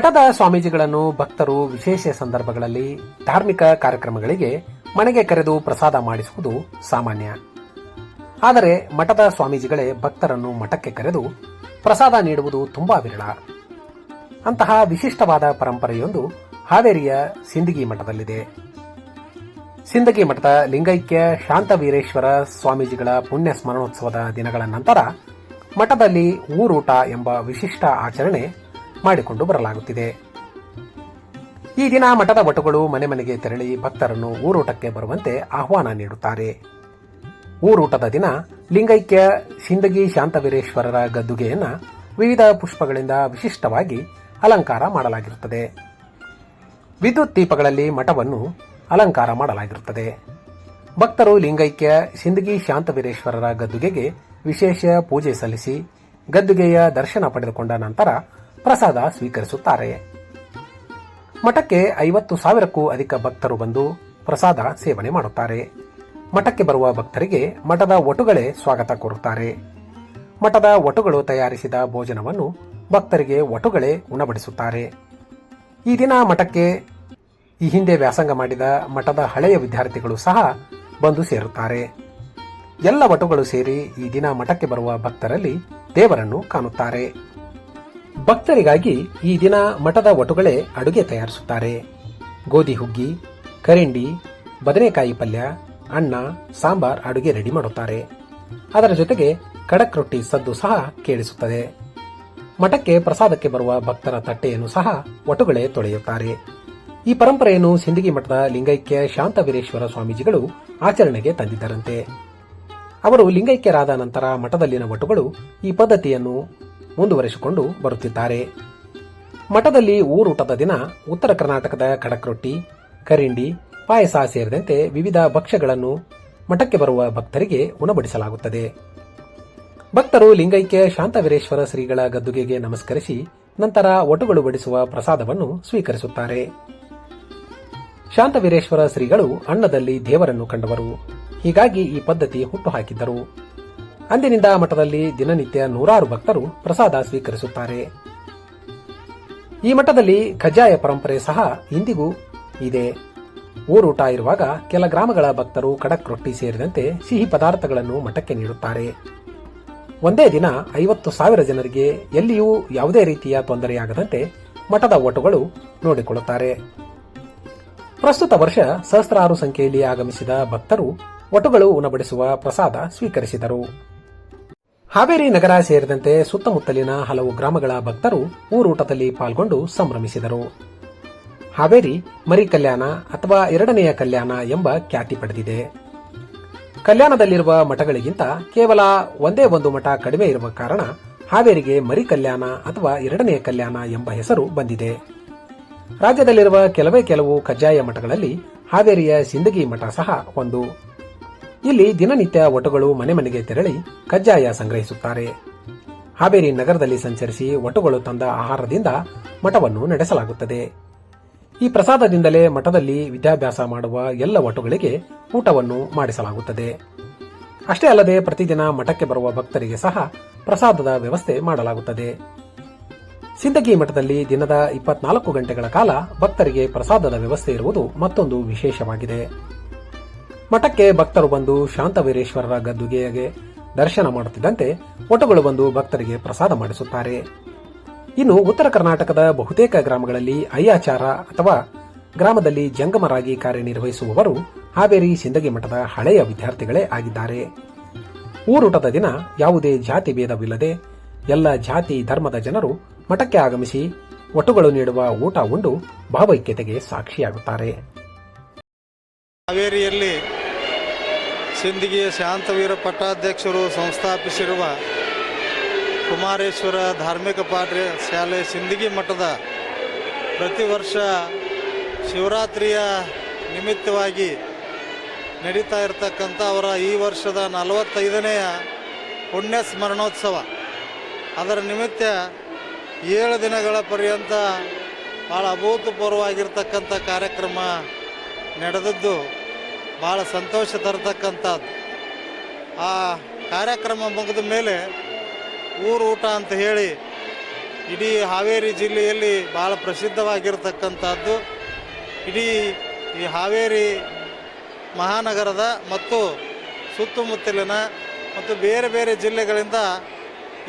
ಮಠದ ಸ್ವಾಮೀಜಿಗಳನ್ನು, ಭಕ್ತರು ವಿಶೇಷ ಸಂದರ್ಭಗಳಲ್ಲಿ, ಧಾರ್ಮಿಕ ಕಾರ್ಯಕ್ರಮಗಳಿಗೆ ಮನೆಗೆ ಕರೆದು ಪ್ರಸಾದ ಮಾಡಿಸುವುದು ಸಾಮಾನ್ಯ. ಆದರೆ ಮಠದ ಸ್ವಾಮೀಜಿಗಳೇ ಭಕ್ತರನ್ನು ಮಠಕ್ಕೆ ಕರೆದು ಪ್ರಸಾದ ನೀಡುವುದು ತುಂಬಾ ವಿರಳ. ಅಂತಹ ವಿಶಿಷ್ಟವಾದ ಪರಂಪರೆಯೊಂದು ಹಾವೇರಿಯ ಸಿಂದಗಿ ಮಠದಲ್ಲಿದೆ. ಸಿಂದಗಿ ಮಠದ ಲಿಂಗೈಕ್ಯ ಶಾಂತವೀರೇಶ್ವರ ಸ್ವಾಮೀಜಿಗಳ ಪುಣ್ಯ ಸ್ಮರಣೋತ್ಸವದ ದಿನಗಳ ನಂತರ ಮಠದಲ್ಲಿ ಊರೂಟ ಎಂಬ ವಿಶಿಷ್ಟ ಆಚರಣೆ ಮಾಡಿಕೊಂಡು ಬರಲಾಗುತ್ತಿದೆ. ಈ ದಿನ ಮಠದ ವಟುಗಳು ಮನೆ ಮನೆಗೆ ತೆರಳಿ ಭಕ್ತರನ್ನು ಊರೂಟಕ್ಕೆ ಬರುವಂತೆ ಆಹ್ವಾನ ನೀಡುತ್ತಾರೆ. ಊರೂಟದ ದಿನ ಲಿಂಗೈಕ್ಯ ಸಿಂದಗಿ ಶಾಂತವೀರೇಶ್ವರರ ಗದ್ದುಗೆಯನ್ನು ವಿವಿಧ ಪುಷ್ಪಗಳಿಂದ ವಿಶಿಷ್ಟವಾಗಿ ಅಲಂಕಾರ ಮಾಡಲಾಗಿರುತ್ತದೆ. ವಿದ್ಯುತ್ ದೀಪಗಳಲ್ಲಿ ಮಠವನ್ನು ಅಲಂಕಾರ ಮಾಡಲಾಗಿರುತ್ತದೆ. ಭಕ್ತರು ಲಿಂಗೈಕ್ಯ ಸಿಂದಗಿ ಶಾಂತವೀರೇಶ್ವರರ ಗದ್ದುಗೆಗೆ ವಿಶೇಷ ಪೂಜೆ ಸಲ್ಲಿಸಿ ಗದ್ದುಗೆಯ ದರ್ಶನ ಪಡೆದುಕೊಂಡ ನಂತರ ಪ್ರಸಾದ ಸ್ವೀಕರಿಸುತ್ತಾರೆ. ಮಠಕ್ಕೆ ಐವತ್ತು ಸಾವಿರಕ್ಕೂ ಅಧಿಕ ಭಕ್ತರು ಬಂದು ಪ್ರಸಾದ ಸೇವನೆ ಮಾಡುತ್ತಾರೆ. ಮಠಕ್ಕೆ ಬರುವ ಭಕ್ತರಿಗೆ ಮಠದ ಒಟುಗಳೇ ಸ್ವಾಗತ ಕೋರುತ್ತಾರೆ. ಮಠದ ಒಟುಗಳು ತಯಾರಿಸಿದ ಭೋಜನವನ್ನು ಭಕ್ತರಿಗೆ ಒಟುಗಳೇ ಉಣಬಡಿಸುತ್ತಾರೆ. ಈ ದಿನ ಮಠಕ್ಕೆ ಈ ಹಿಂದೆ ವ್ಯಾಸಂಗ ಮಾಡಿದ ಮಠದ ಹಳೆಯ ವಿದ್ಯಾರ್ಥಿಗಳು ಸಹ ಬಂದು ಸೇರುತ್ತಾರೆ. ಎಲ್ಲ ವಟುಗಳು ಸೇರಿ ಈ ದಿನ ಮಠಕ್ಕೆ ಬರುವ ಭಕ್ತರಲ್ಲಿ ದೇವರನ್ನು ಕಾಣುತ್ತಾರೆ. ಭಕ್ತರಿಗಾಗಿ ಈ ದಿನ ಮಠದ ವಟುಗಳೇ ಅಡುಗೆ ತಯಾರಿಸುತ್ತಾರೆ. ಗೋಧಿ ಹುಗ್ಗಿ, ಕರಿಂಡಿ, ಬದನೆಕಾಯಿ ಪಲ್ಯ, ಅನ್ನ, ಸಾಂಬಾರ್ ಅಡುಗೆ ರೆಡಿ ಮಾಡುತ್ತಾರೆ. ಅದರ ಜೊತೆಗೆ ಕಡಕ್ ರೊಟ್ಟಿ ಸದ್ದು ಸಹ ಕೇಳಿಸುತ್ತದೆ. ಮಠಕ್ಕೆ ಪ್ರಸಾದಕ್ಕೆ ಬರುವ ಭಕ್ತರ ತಟ್ಟೆಯನ್ನು ಸಹ ವಟುಗಳೇ ತೊಳೆಯುತ್ತಾರೆ. ಈ ಪರಂಪರೆಯನ್ನು ಸಿಂದಗಿ ಮಠದ ಲಿಂಗೈಕ್ಯ ಶಾಂತವೀರೇಶ್ವರ ಸ್ವಾಮೀಜಿಗಳು ಆಚರಣೆಗೆ ತಂದಿದ್ದರಂತೆ. ಅವರು ಲಿಂಗೈಕ್ಯರಾದ ನಂತರ ಮಠದಲ್ಲಿನ ವಟುಗಳು ಈ ಪದ್ಧತಿಯನ್ನು ಮುಂದುವರಿಸಿಕೊಂಡು ಬರುತ್ತಿದ್ದಾರೆ. ಮಠದಲ್ಲಿ ಊರೂಟದ ದಿನ ಉತ್ತರ ಕರ್ನಾಟಕದ ಖಡಕ್ ರೊಟ್ಟಿ ಕರಿಂಡಿ, ಪಾಯಸ ಸೇರಿದಂತೆ ವಿವಿಧ ಭಕ್ಷ್ಯಗಳನ್ನು ಮಠಕ್ಕೆ ಬರುವ ಭಕ್ತರಿಗೆ ಉಣಬಡಿಸಲಾಗುತ್ತದೆ. ಭಕ್ತರು ಲಿಂಗೈಕ್ಯ ಶಾಂತವೀರೇಶ್ವರ ಶ್ರೀಗಳ ಗದ್ದುಗೆಗೆ ನಮಸ್ಕರಿಸಿ ನಂತರ ಒಟುಗಳು ಬಡಿಸುವ ಪ್ರಸಾದವನ್ನು ಸ್ವೀಕರಿಸುತ್ತಾರೆ. ಶಾಂತವೀರೇಶ್ವರ ಶ್ರೀಗಳು ಅನ್ನದಲ್ಲಿ ದೇವರನ್ನು ಕಂಡವರು. ಹೀಗಾಗಿ ಈ ಪದ್ಧತಿ ಹುಟ್ಟುಹಾಕಿದ್ದರು ಅಂದಿನಿಂದ ಮಠದಲ್ಲಿ ದಿನನಿತ್ಯ ನೂರಾರು ಭಕ್ತರು ಪ್ರಸಾದ ಸ್ವೀಕರಿಸುತ್ತಾರೆ. ಈ ಮಠದಲ್ಲಿ ಖಜಾಯ ಪರಂಪರೆ ಸಹ ಇಂದಿಗೂ ಇದೆ. ಊರೂಟ ಇರುವಾಗ ಕೆಲ ಗ್ರಾಮಗಳ ಭಕ್ತರು ಖಡಕ್ ರೊಟ್ಟಿ ಸೇರಿದಂತೆ ಸಿಹಿ ಪದಾರ್ಥಗಳನ್ನು ಮಠಕ್ಕೆ ನೀಡುತ್ತಾರೆ. ಒಂದೇ ದಿನ ಐವತ್ತು ಸಾವಿರ ಜನರಿಗೆ ಎಲ್ಲಿಯೂ ಯಾವುದೇ ರೀತಿಯ ತೊಂದರೆಯಾಗದಂತೆ ಮಠದ ಓಟುಗಳು ನೋಡಿಕೊಳ್ಳುತ್ತಾರೆ. ಪ್ರಸ್ತುತ ವರ್ಷ ಸಹಸ್ರಾರು ಸಂಖ್ಯೆಯಲ್ಲಿ ಆಗಮಿಸಿದ ಭಕ್ತರು ಒಟುಗಳು ಉಣಬಡಿಸುವ ಪ್ರಸಾದ ಸ್ವೀಕರಿಸಿದರು. ಹಾವೇರಿ ನಗರ ಸೇರಿದಂತೆ ಸುತ್ತಮುತ್ತಲಿನ ಹಲವು ಗ್ರಾಮಗಳ ಭಕ್ತರು ಊರೂಟದಲ್ಲಿ ಪಾಲ್ಗೊಂಡು ಸಂಭ್ರಮಿಸಿದರು. ಹಾವೇರಿ ಮರಿ ಕಲ್ಯಾಣ ಅಥವಾ ಎರಡನೆಯ ಕಲ್ಯಾಣ ಎಂಬ ಖ್ಯಾತಿ ಪಡೆದಿದೆ. ಕಲ್ಯಾಣದಲ್ಲಿರುವ ಮಠಗಳಿಗಿಂತ ಕೇವಲ ಒಂದೇ ಒಂದು ಮಠ ಕಡಿಮೆ ಇರುವ ಕಾರಣ ಹಾವೇರಿಗೆ ಮರಿ ಕಲ್ಯಾಣ ಅಥವಾ ಎರಡನೆಯ ಕಲ್ಯಾಣ ಎಂಬ ಹೆಸರು ಬಂದಿದೆ. ರಾಜ್ಯದಲ್ಲಿರುವ ಕೆಲವೇ ಕೆಲವು ಕಜ್ಜಾಯ ಮಠಗಳಲ್ಲಿ ಹಾವೇರಿಯ ಸಿಂದಗಿ ಮಠ ಸಹ ಒಂದು. ಇಲ್ಲಿ ದಿನನಿತ್ಯ ಒಟುಗಳು ಮನೆ ಮನೆಗೆ ತೆರಳಿ ಕಜ್ಜಾಯ ಸಂಗ್ರಹಿಸುತ್ತಾರೆ. ಹಾವೇರಿ ನಗರದಲ್ಲಿ ಸಂಚರಿಸಿ ಒಟುಗಳು ತಂದ ಆಹಾರದಿಂದ ಮಠವನ್ನು ನಡೆಸಲಾಗುತ್ತದೆ. ಈ ಪ್ರಸಾದದಿಂದಲೇ ಮಠದಲ್ಲಿ ವಿದ್ಯಾಭ್ಯಾಸ ಮಾಡುವ ಎಲ್ಲ ಒಟುಗಳಿಗೆ ಊಟವನ್ನು ಮಾಡಿಸಲಾಗುತ್ತದೆ. ಅಷ್ಟೇ ಅಲ್ಲದೆ ಪ್ರತಿದಿನ ಮಠಕ್ಕೆ ಬರುವ ಭಕ್ತರಿಗೆ ಸಹ ಪ್ರಸಾದದ ವ್ಯವಸ್ಥೆ ಮಾಡಲಾಗುತ್ತದೆ. ಸಿಂದಗಿ ಮಠದಲ್ಲಿ ದಿನದ ಇಪ್ಪತ್ನಾಲ್ಕು ಗಂಟೆಗಳ ಕಾಲ ಭಕ್ತರಿಗೆ ಪ್ರಸಾದದ ವ್ಯವಸ್ಥೆ ಇರುವುದು ಮತ್ತೊಂದು ವಿಶೇಷವಾಗಿದೆ. ಮಠಕ್ಕೆ ಭಕ್ತರು ಬಂದು ಶಾಂತವೀರೇಶ್ವರರ ಗದ್ದುಗೆಗೆ ದರ್ಶನ ಮಾಡುತ್ತಿದ್ದಂತೆ ಒಟುಗಳು ಬಂದು ಭಕ್ತರಿಗೆ ಪ್ರಸಾದ ಮಾಡಿಸುತ್ತಾರೆ. ಇನ್ನು ಉತ್ತರ ಕರ್ನಾಟಕದ ಬಹುತೇಕ ಗ್ರಾಮಗಳಲ್ಲಿ ಅಯ್ಯಾಚಾರ ಅಥವಾ ಗ್ರಾಮದಲ್ಲಿ ಜಂಗಮರಾಗಿ ಕಾರ್ಯನಿರ್ವಹಿಸುವವರು ಹಾವೇರಿ ಸಿಂದಗಿ ಮಠದ ಹಳೆಯ ವಿದ್ಯಾರ್ಥಿಗಳೇ ಆಗಿದ್ದಾರೆ. ಊರುಟದ ದಿನ ಯಾವುದೇ ಜಾತಿ ಭೇದವಿಲ್ಲದೆ ಎಲ್ಲ ಜಾತಿ ಧರ್ಮದ ಜನರು ಮಠಕ್ಕೆ ಆಗಮಿಸಿ ಒಟ್ಟುಗಳು ನೀಡುವ ಊಟ ಉಂಡು ಭಾವೈಕ್ಯತೆಗೆ ಸಾಕ್ಷಿಯಾಗುತ್ತಾರೆ. ಹಾವೇರಿಯಲ್ಲಿ ಸಿಂದಗಿಯ ಶಾಂತವೀರ ಪಟ್ಟಾಧ್ಯಕ್ಷರು ಸಂಸ್ಥಾಪಿಸಿರುವ ಕುಮಾರೇಶ್ವರ ಧಾರ್ಮಿಕ ಪಾಠ ಶಾಲೆ ಸಿಂದಗಿ ಮಠದ ಪ್ರತಿ ವರ್ಷ ಶಿವರಾತ್ರಿಯ ನಿಮಿತ್ತವಾಗಿ ನಡೀತಾ ಇರತಕ್ಕಂಥ ಅವರ ಈ ವರ್ಷದ ನಲವತ್ತೈದನೆಯ ಪುಣ್ಯ ಸ್ಮರಣೋತ್ಸವ ಅದರ ನಿಮಿತ್ತ ಏಳು ದಿನಗಳ ಪರ್ಯಂತ ಭಾಳ ಅಭೂತಪೂರ್ವವಾಗಿರ್ತಕ್ಕಂಥ ಕಾರ್ಯಕ್ರಮ ನಡೆದದ್ದು. ಭಾಳ ಸಂತೋಷ ತರತಕ್ಕಂಥದ್ದು. ಆ ಕಾರ್ಯಕ್ರಮ ಮುಗಿದ ಮೇಲೆ ಊರು ಊಟ ಅಂತ ಹೇಳಿ ಇಡೀ ಹಾವೇರಿ ಜಿಲ್ಲೆಯಲ್ಲಿ ಭಾಳ ಪ್ರಸಿದ್ಧವಾಗಿರತಕ್ಕಂಥದ್ದು. ಇಡೀ ಈ ಹಾವೇರಿ ಮಹಾನಗರದ ಮತ್ತು ಸುತ್ತಮುತ್ತಲಿನ ಮತ್ತು ಬೇರೆ ಬೇರೆ ಜಿಲ್ಲೆಗಳಿಂದ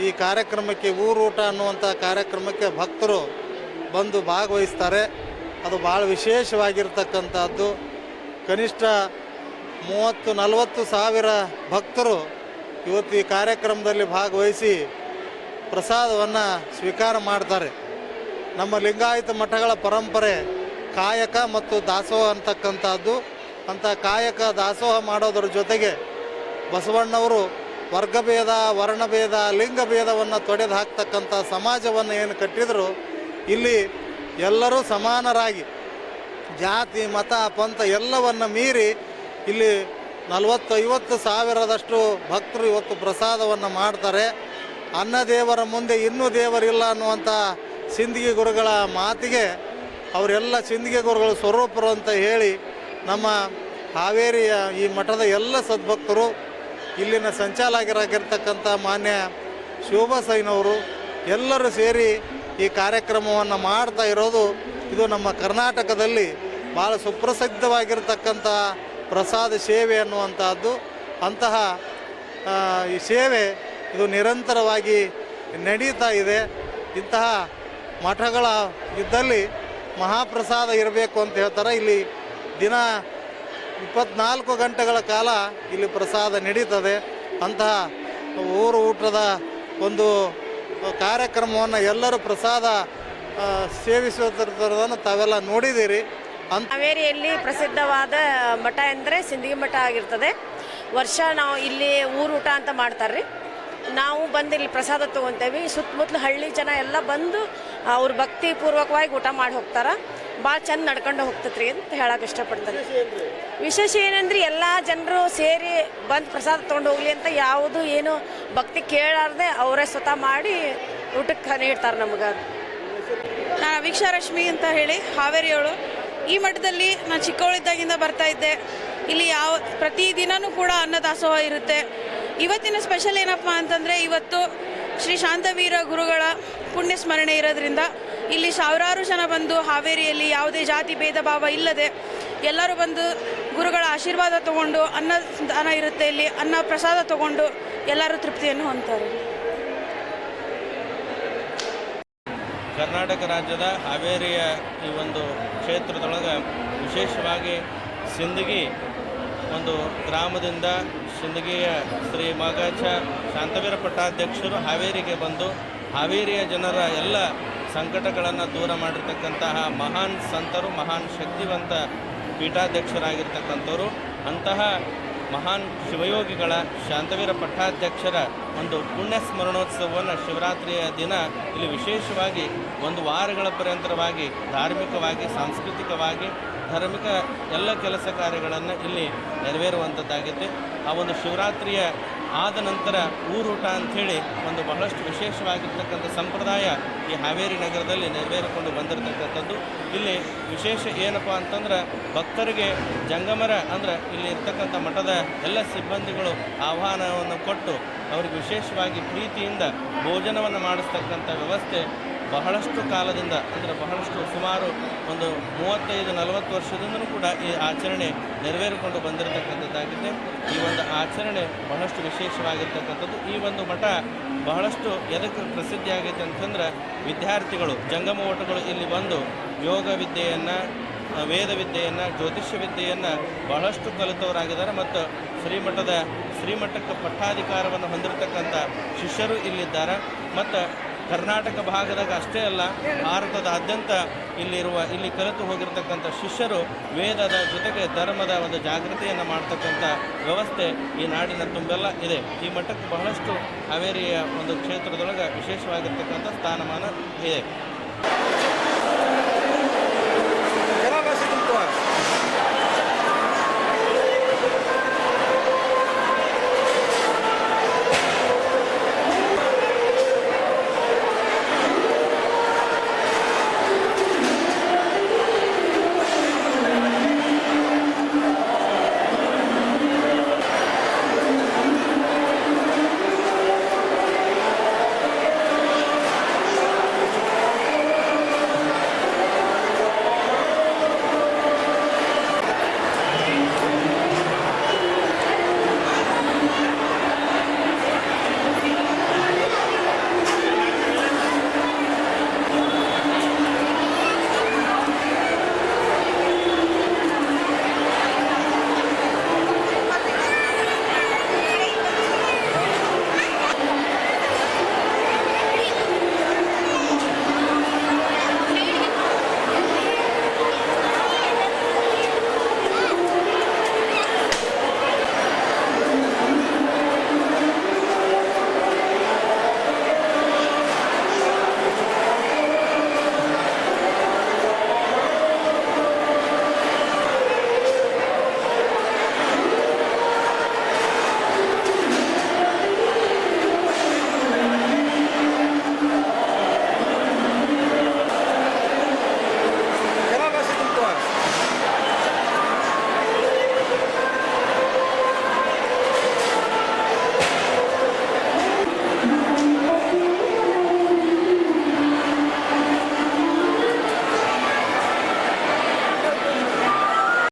ಈ ಕಾರ್ಯಕ್ರಮಕ್ಕೆ ಊರೂಟ ಅನ್ನುವಂಥ ಕಾರ್ಯಕ್ರಮಕ್ಕೆ ಭಕ್ತರು ಬಂದು ಭಾಗವಹಿಸ್ತಾರೆ. ಅದು ಭಾಳ ವಿಶೇಷವಾಗಿರ್ತಕ್ಕಂಥದ್ದು. ಕನಿಷ್ಠ ಮೂವತ್ತು, ನಲವತ್ತು ಸಾವಿರ ಭಕ್ತರು ಇವತ್ತು ಈ ಕಾರ್ಯಕ್ರಮದಲ್ಲಿ ಭಾಗವಹಿಸಿ ಪ್ರಸಾದವನ್ನು ಸ್ವೀಕಾರ ಮಾಡ್ತಾರೆ. ನಮ್ಮ ಲಿಂಗಾಯತ ಮಠಗಳ ಪರಂಪರೆ ಕಾಯಕ ಮತ್ತು ದಾಸೋಹ ಅಂತಕ್ಕಂಥದ್ದು. ಅಂಥ ಕಾಯಕ, ದಾಸೋಹ ಮಾಡೋದ್ರ ಜೊತೆಗೆ ಬಸವಣ್ಣವರು ವರ್ಗಭೇದ, ವರ್ಣಭೇದ, ಲಿಂಗಭೇದವನ್ನು ತೊಡೆದು ಹಾಕ್ತಕ್ಕಂಥ ಸಮಾಜವನ್ನು ಏನು ಕಟ್ಟಿದ್ರು, ಇಲ್ಲಿ ಎಲ್ಲರೂ ಸಮಾನರಾಗಿ ಜಾತಿ, ಮತ, ಪಂಥ ಎಲ್ಲವನ್ನು ಮೀರಿ ಇಲ್ಲಿ ನಲವತ್ತು ಐವತ್ತು ಸಾವಿರದಷ್ಟು ಭಕ್ತರು ಇವತ್ತು ಪ್ರಸಾದವನ್ನು ಮಾಡ್ತಾರೆ. ಅನ್ನ ದೇವರ ಮುಂದೆ ಇನ್ನೂ ದೇವರಿಲ್ಲ ಅನ್ನುವಂಥ ಸಿಂದಗಿ ಗುರುಗಳ ಮಾತಿಗೆ ಅವರೆಲ್ಲ ಸಿಂದಗಿ ಗುರುಗಳು ಸ್ವರೂಪರು ಅಂತ ಹೇಳಿ ನಮ್ಮ ಹಾವೇರಿಯ ಈ ಮಠದ ಎಲ್ಲ ಸದ್ಭಕ್ತರು ಇಲ್ಲಿನ ಸಂಚಾಲಕರಾಗಿರ್ತಕ್ಕಂಥ ಮಾನ್ಯ ಶೋಭಾ ಸೈನವರು ಎಲ್ಲರೂ ಸೇರಿ ಈ ಕಾರ್ಯಕ್ರಮವನ್ನು ಮಾಡ್ತಾ ಇರೋದು ಇದು ನಮ್ಮ ಕರ್ನಾಟಕದಲ್ಲಿ ಭಾಳ ಸುಪ್ರಸಿದ್ಧವಾಗಿರ್ತಕ್ಕಂಥ ಪ್ರಸಾದ ಸೇವೆ ಅನ್ನುವಂಥದ್ದು ಅಂತಹ ಈ ಸೇವೆ ಇದು ನಿರಂತರವಾಗಿ ನಡೀತಾ ಇದೆ. ಇಂತಹ ಮಠಗಳ ಇದ್ದಲ್ಲಿ ಮಹಾಪ್ರಸಾದ ಇರಬೇಕು ಅಂತ ಹೇಳ್ತಾರೆ. ಇಲ್ಲಿ ದಿನ ಇಪ್ಪತ್ನಾಲ್ಕು ಗಂಟೆಗಳ ಕಾಲ ಇಲ್ಲಿ ಪ್ರಸಾದ ನಡೀತದೆ. ಅಂತಹ ಊರು ಊಟದ ಒಂದು ಕಾರ್ಯಕ್ರಮವನ್ನು ಎಲ್ಲರೂ ಪ್ರಸಾದ ಆ, ಸೇವಿಸುತ್ತಿರೋದನ್ನು ತಾವೆಲ್ಲ ನೋಡಿದ್ದೀರಿ. ಹಾವೇರಿಯಲ್ಲಿ ಪ್ರಸಿದ್ಧವಾದ ಮಠ ಎಂದರೆ ಸಿಂದಗಿ ಮಠ ಆಗಿರ್ತದೆ. ವರ್ಷ ನಾವು ಇಲ್ಲಿ ಊರೂಟ ಅಂತ ಮಾಡ್ತಾರ್ರಿ. ನಾವು ಬಂದು ಇಲ್ಲಿ ಪ್ರಸಾದ ತೊಗೊತೇವೆ. ಸುತ್ತಮುತ್ತಲು ಹಳ್ಳಿ ಜನ ಎಲ್ಲ ಬಂದು ಅವ್ರ ಭಕ್ತಿ ಪೂರ್ವಕವಾಗಿ ಊಟ ಮಾಡಿ ಹೋಗ್ತಾರೆ. ಭಾಳ ಚಂದ ನಡ್ಕೊಂಡು ಹೋಗ್ತತ್ರಿ ಅಂತ ಹೇಳಕ್ಕೆ ಇಷ್ಟಪಡ್ತಾರೆ ವಿಶೇಷ ಏನಂದ್ರೆ ಎಲ್ಲ ಜನರು ಸೇರಿ ಬಂದು ಪ್ರಸಾದ ತಗೊಂಡು ಹೋಗ್ಲಿ ಅಂತ ಯಾವುದು ಏನು ಭಕ್ತಿ ಕೇಳಾರ್ದೆ ಅವರೇ ಸ್ವತಃ ಮಾಡಿ ಊಟಕ್ಕೆ ನೀಡ್ತಾರೆ ನಮ್ಗೆ. ನಾನು ಅಭಿಕ್ಷಾ ರಶ್ಮಿ ಅಂತ ಹೇಳಿ ಹಾವೇರಿಯವಳು. ಈ ಮಠದಲ್ಲಿ ನಾನು ಚಿಕ್ಕವಳಿದ್ದಾಗಿಂದ ಬರ್ತಾ ಇದ್ದೆ. ಇಲ್ಲಿ ಯಾವ, ಪ್ರತಿ ದಿನನೂ ಕೂಡ ಅನ್ನದಾಸೋಹ ಇರುತ್ತೆ. ಇವತ್ತಿನ ಸ್ಪೆಷಲ್ ಏನಪ್ಪ ಅಂತಂದರೆ, ಇವತ್ತು ಶ್ರೀ ಶಾಂತವೀರ ಗುರುಗಳ ಪುಣ್ಯ ಸ್ಮರಣೆ ಇರೋದ್ರಿಂದ ಇಲ್ಲಿ ಸಾವಿರಾರು ಜನ ಬಂದು ಹಾವೇರಿಯಲ್ಲಿ ಯಾವುದೇ ಜಾತಿ ಭೇದ ಭಾವ ಇಲ್ಲದೆ ಎಲ್ಲರೂ ಬಂದು ಗುರುಗಳ ಆಶೀರ್ವಾದ ತಗೊಂಡು ಅನ್ನದಾನ ಇರುತ್ತೆ ಇಲ್ಲಿ, ಅನ್ನ ಪ್ರಸಾದ ತಗೊಂಡು ಎಲ್ಲರೂ ತೃಪ್ತಿಯನ್ನು ಹೊಂದ್ತಾರೆ. ಕರ್ನಾಟಕ ರಾಜ್ಯದ ಹಾವೇರಿಯ ಈ ಒಂದು ಕ್ಷೇತ್ರದೊಳಗೆ ವಿಶೇಷವಾಗಿ ಸಿಂದಗಿ ಒಂದು ಗ್ರಾಮದಿಂದ ಸಿಂದಗಿಯ ಶ್ರೀ ಮಗಾಚ ಶಾಂತವೀರ ಪಟ್ಟಾಧ್ಯಕ್ಷರು ಹಾವೇರಿಗೆ ಬಂದು ಹಾವೇರಿಯ ಜನರ ಎಲ್ಲ ಸಂಕಟಗಳನ್ನು ದೂರ ಮಾಡಿರ್ತಕ್ಕಂತಹ ಮಹಾನ್ ಸಂತರು, ಮಹಾನ್ ಶಕ್ತಿವಂತ ಪೀಠಾಧ್ಯಕ್ಷರಾಗಿರ್ತಕ್ಕಂಥವ್ರು. ಅಂತಹ ಮಹಾನ್ ಶಿವಯೋಗಿಗಳ ಶಾಂತವೀರ ಪಟ್ಟಾಧ್ಯಕ್ಷರ ಒಂದು ಪುಣ್ಯ ಸ್ಮರಣೋತ್ಸವವನ್ನು ಶಿವರಾತ್ರಿಯ ದಿನ ಇಲ್ಲಿ ವಿಶೇಷವಾಗಿ ಒಂದು ವಾರಗಳ ಪರ್ಯಂತರವಾಗಿ ಧಾರ್ಮಿಕವಾಗಿ, ಸಾಂಸ್ಕೃತಿಕವಾಗಿ, ಧಾರ್ಮಿಕ ಎಲ್ಲ ಕೆಲಸ ಕಾರ್ಯಗಳನ್ನು ಇಲ್ಲಿ ನೆರವೇರುವಂಥದ್ದಾಗಿದೆ ಆ ಒಂದು ಶಿವರಾತ್ರಿಯ ಆದ ನಂತರ ಊರೂಟ ಅಂಥೇಳಿ ಒಂದು ಬಹಳಷ್ಟು ವಿಶೇಷವಾಗಿರ್ತಕ್ಕಂಥ ಸಂಪ್ರದಾಯ ಈ ಹಾವೇರಿ ನಗರದಲ್ಲಿ ನೆರವೇರಿಕೊಂಡು ಬಂದಿರತಕ್ಕಂಥದ್ದು. ಇಲ್ಲಿ ವಿಶೇಷ ಏನಪ್ಪ ಅಂತಂದ್ರೆ ಭಕ್ತರಿಗೆ ಜಂಗಮರ ಅಂದ್ರೆ ಇಲ್ಲಿ ಇರ್ತಕ್ಕಂಥ ಮಠದ ಎಲ್ಲ ಸಿಬ್ಬಂದಿಗಳು ಆಹ್ವಾನವನ್ನು ಕೊಟ್ಟು ಅವ್ರಿಗೆ ವಿಶೇಷವಾಗಿ ಪ್ರೀತಿಯಿಂದ ಭೋಜನವನ್ನು ಮಾಡಿಸ್ತಕ್ಕಂಥ ವ್ಯವಸ್ಥೆ ಬಹಳಷ್ಟು ಕಾಲದಿಂದ, ಅಂದರೆ ಬಹಳಷ್ಟು ಸುಮಾರು ಒಂದು ಮೂವತ್ತೈದು, ನಲವತ್ತು ವರ್ಷದಿಂದಲೂ ಕೂಡ ಈ ಆಚರಣೆ ನೆರವೇರಿಕೊಂಡು ಬಂದಿರತಕ್ಕಂಥದ್ದಾಗಿದೆ. ಈ ಒಂದು ಆಚರಣೆ ಬಹಳಷ್ಟು ವಿಶೇಷವಾಗಿರ್ತಕ್ಕಂಥದ್ದು. ಈ ಒಂದು ಮಠ ಬಹಳಷ್ಟು ಎದಕ್ಕೆ ಪ್ರಸಿದ್ಧಿಯಾಗೈತೆ ಅಂತಂದ್ರೆ, ವಿದ್ಯಾರ್ಥಿಗಳು, ಜಂಗಮ ಓಟಗಳು ಇಲ್ಲಿ ಬಂದು ಯೋಗ ವಿದ್ಯೆಯನ್ನು, ವೇದ ವಿದ್ಯೆಯನ್ನು, ಜ್ಯೋತಿಷ್ಯ ವಿದ್ಯೆಯನ್ನು ಬಹಳಷ್ಟು ಕಲಿತವರಾಗಿದ್ದಾರೆ. ಮತ್ತು ಶ್ರೀಮಠದ, ಶ್ರೀಮಠಕ್ಕೆ ಪಟ್ಟಾಧಿಕಾರವನ್ನು ಹೊಂದಿರತಕ್ಕಂಥ ಶಿಷ್ಯರು ಇಲ್ಲಿದ್ದಾರೆ. ಮತ್ತು ಕರ್ನಾಟಕ ಭಾಗದಾಗ ಅಷ್ಟೇ ಅಲ್ಲ, ಭಾರತದಾದ್ಯಂತ ಇಲ್ಲಿರುವ, ಇಲ್ಲಿ ಕಲಿತು ಹೋಗಿರ್ತಕ್ಕಂಥ ಶಿಷ್ಯರು ವೇದದ ಜೊತೆಗೆ ಧರ್ಮದ ಒಂದು ಜಾಗೃತಿಯನ್ನು ಮಾಡ್ತಕ್ಕಂಥ ವ್ಯವಸ್ಥೆ ಈ ನಾಡಿನ ತುಂಬೆಲ್ಲ ಇದೆ. ಈ ಮಠಕ್ಕೆ ಬಹಳಷ್ಟು ಹಾವೇರಿಯ ಒಂದು ಕ್ಷೇತ್ರದೊಳಗೆ ವಿಶೇಷವಾಗಿರ್ತಕ್ಕಂಥ ಸ್ಥಾನಮಾನ ಇದೆ.